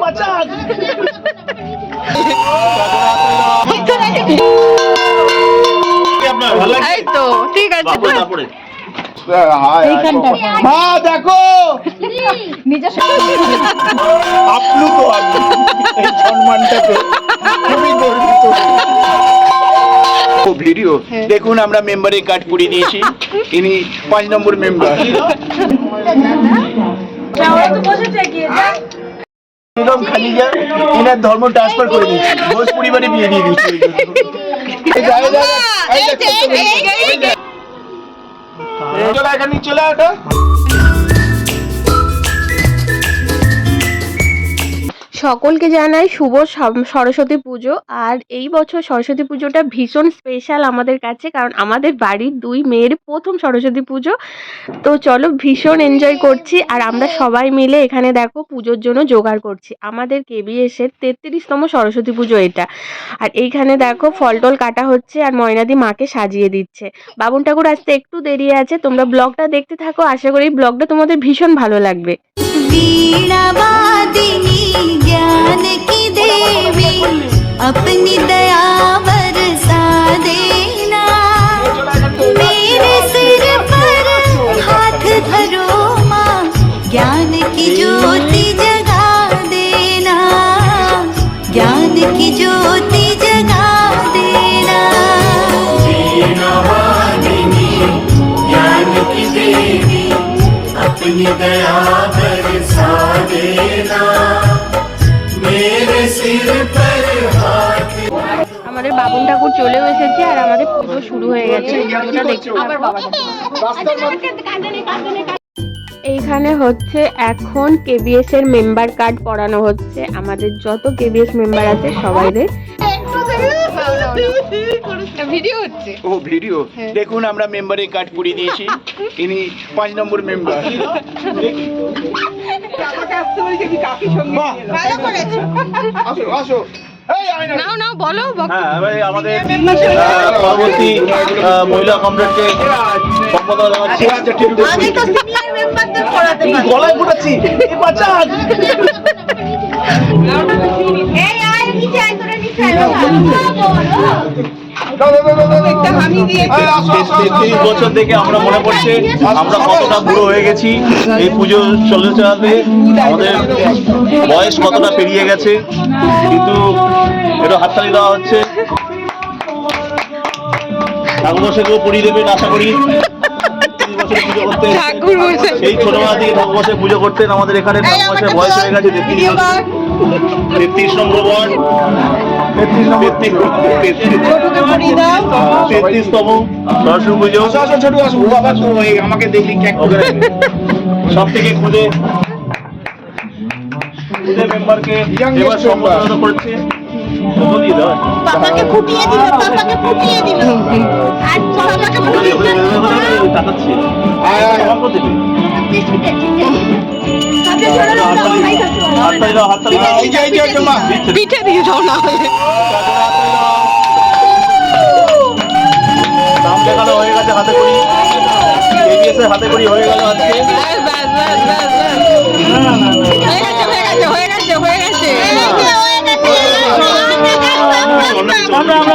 বাঁচান। এই তো ঠিক আছে। মা দেখো। এই খুবই গর্বিত। ভিডিও। দেখুন আমরা মেম্বারে কার্ড করিয়ে দিয়েছি। ইনি পাঁচ নম্বর মেম্বার। খালিজা এনার ধর্ম ট্রান্সফার করে দিয়েছি। ঘোষ পরিবারে বিয়ে দিয়ে যা, চলে এখানে চলে ওটা সকলকে জানাই শুভ সরস্বতী পুজো। আর এই বছর সরস্বতী পুজোটা ভীষণ স্পেশাল আমাদের কাছে, কারণ আমাদের বাড়ির দুই মেয়ের প্রথম সরস্বতী পুজো। তো চলো ভীষণ এনজয় করছি, আর আমরা সবাই মিলে এখানে দেখো পুজোর জন্য জোগাড় করছি। আমাদের কেবিএসের তেত্রিশতম সরস্বতী পুজো এটা। আর এইখানে দেখো ফল টল কাটা হচ্ছে, আর ময়নাদি মাকে সাজিয়ে দিচ্ছে। বাবুন ঠাকুর আসতে একটু দেরি আছে, তোমরা ব্লগটা দেখতে থাকো, আশা করি ব্লগটা তোমাদের ভীষণ ভালো লাগবে। वीणा वादिनी ज्ञान की देवी, अपनी दया बरसा देना मेरे सिर पर हाथ धरो माँ, ज्ञान की ज्योति जगा देना। ज्ञान की ज्योति আমাদের বাবুন ঠাকুর চলেও এসেছে আর আমাদের পুজো শুরু হয়ে গেছে। পুজোটা দেখতে এইখানে হচ্ছে এখন কেবিএস এর মেম্বার কার্ড পড়ানো হচ্ছে। আমাদের যত কেবিএস মেম্বার আছে সবাইদের ভিডিও হচ্ছে। ও ভিডিও? দেখুন আমরা মেম্বারে কার্ড করিয়ে দিয়েছি। ইনি পাঁচ নম্বর মেম্বার আসো। নাও নাও বলো হ্যাঁ আমাদের পরবর্তী মহিলা কমরেডকে সম্বোধন জানাচ্ছি গলায়। এই, তেত্রিশ বছর থেকে আমরা মনে পড়ছে আমরা কতটা বুড়ো হয়ে গেছি এই পুজো চলে চালাতে আমাদের বয়স কতটা পেরিয়ে গেছে কিন্তু একটু হাততালি দেওয়া হচ্ছে ঠাকুরমশাইকেও পড়িয়ে দেবেন আশা করি 33 বছরে পুজো করতে ঠাকুর মশাই। সেই ছোটবেলা থেকে ঠাকুরমশাই পুজো করতেন আমাদের এখানে ঠাকুরমশাই বয়স হয়ে গেছে তেত্রিশ নম্বর ওয়ার্ড আমাকে দেখলি সব থেকে খুদে খুদে মেম্বারকে এবার সম্বোধন করছে। পাপাকে ফুটিয়ে দিল পাপাকে ফুটিয়ে দিল। আর পাপাকে ফুটিয়ে দিল। আয়, আয়। অল্প দেবে পিঠে দিয়ে দাও না হয়ে গেছে হাতে করি কেবিএস এর হাতে করি হয়ে গেল আজকে। হয়ে হয়ে হয়ে হয়ে আমরা আমরা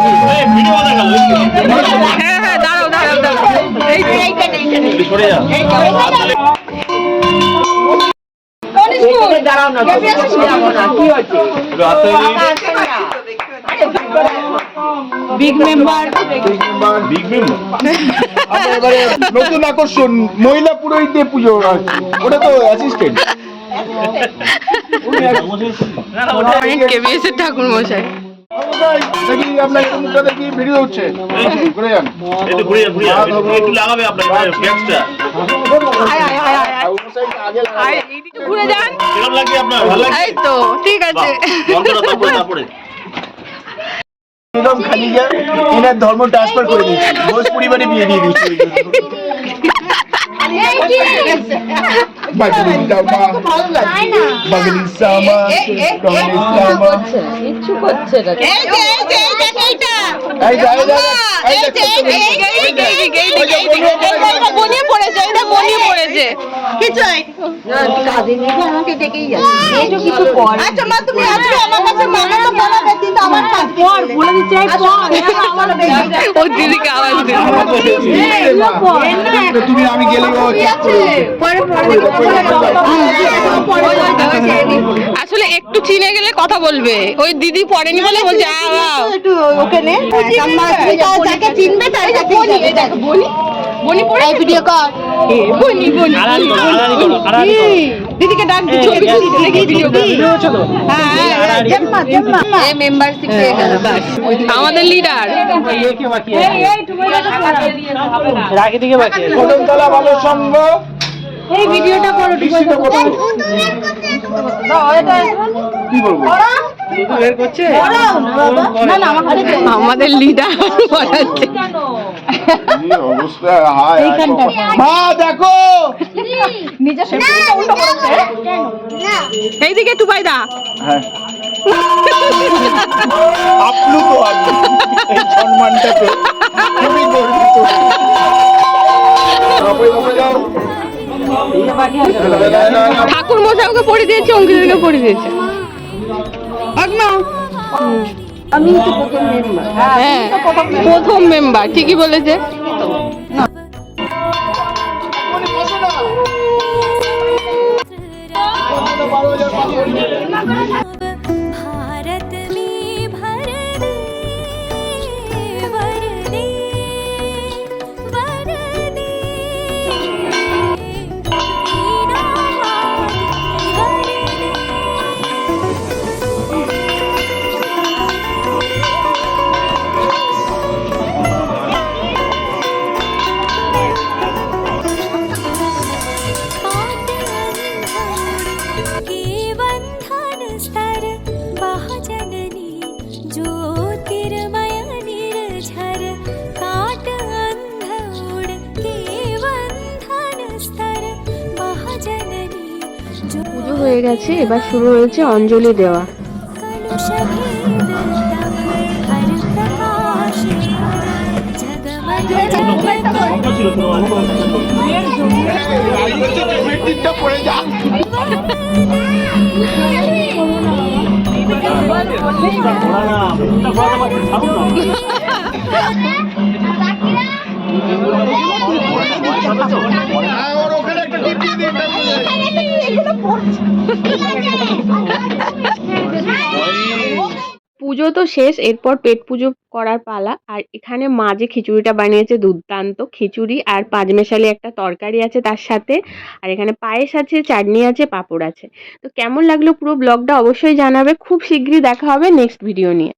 দেখা হ্যাঁ হ্যাঁ দাঁড়াও দাঁড়াও দাঁড়াও বিগ মেম্বার বিগ নতুন আকর্ষণ মহিলা পুরোহিতদের পুজো ওটা তো অ্যাসিস্ট্যান্ট ধর্ম ট্রান্সফার করে দিয়েছি ঘোষ পরিবারে বিয়ে দিয়ে দিয়েছি বাগলি জামা কিচ্ছু করছে না এই যা এই যা আমাকে ডেকেই যাচ্ছে কিছু আচ্ছা মা তুমি আসবে আমার কাছে মামা তো বলাবে কিন্তু আমার কাজ পর বলে দিচ্ছি ওর দিদিকে আওয়াজ দে তুমি আমি গেলেই ও আসলে একটু চিনে গেলে কথা বলবে ওই দিদি পড়েনি বলে বলছে আ। ওকে নে যাকে চিনবে তার কাছে বলি বলি পড়ে ভিডিও কর বলি বলি দিদিকে ডাক দি ছবি তুলি দেখি ভিডিও হ্যাঁ জন্মা জন্মা এই মেম্বারশিপ পেয়ে গেল আমাদের লিডার কদমতলা ভালো সঙ্গ এই ভিডিওটা করো কি বলব না না আমার কাছে আমাদের লিডার বলাচ্ছে। হায় দেখো! নিজে সেটা উল্টো করেছে। এইদিকে টুবাই দা হ্যাঁ এই খুবই গর্বিত। ঠাকুর মশাই ওকে পড়ে দিয়েছে অঙ্কিতাকে পড়ে দিয়েছে। আমি তো প্রথম মেম্বার। হ্যাঁ প্রথম মেম্বার। ঠিকই বলেছে। হয়ে গেছে এবার শুরু হয়েছে অঞ্জলি দেওয়া। পুজো তো শেষ, এরপর পেট পুজো করার পালা। আর এখানে মা যে খিচুড়িটা বানিয়েছে, দুর্দান্ত খিচুড়ি আর পাঁচমেশালি একটা তরকারি আছে তার সাথে। আর এখানে পায়েস আছে, চাটনি আছে, পাঁপড় আছে। তো কেমন লাগল পুরো ব্লগটা অবশ্যই জানাবে। খুব শীঘ্রই দেখা হবে নেক্সট ভিডিও নিয়ে।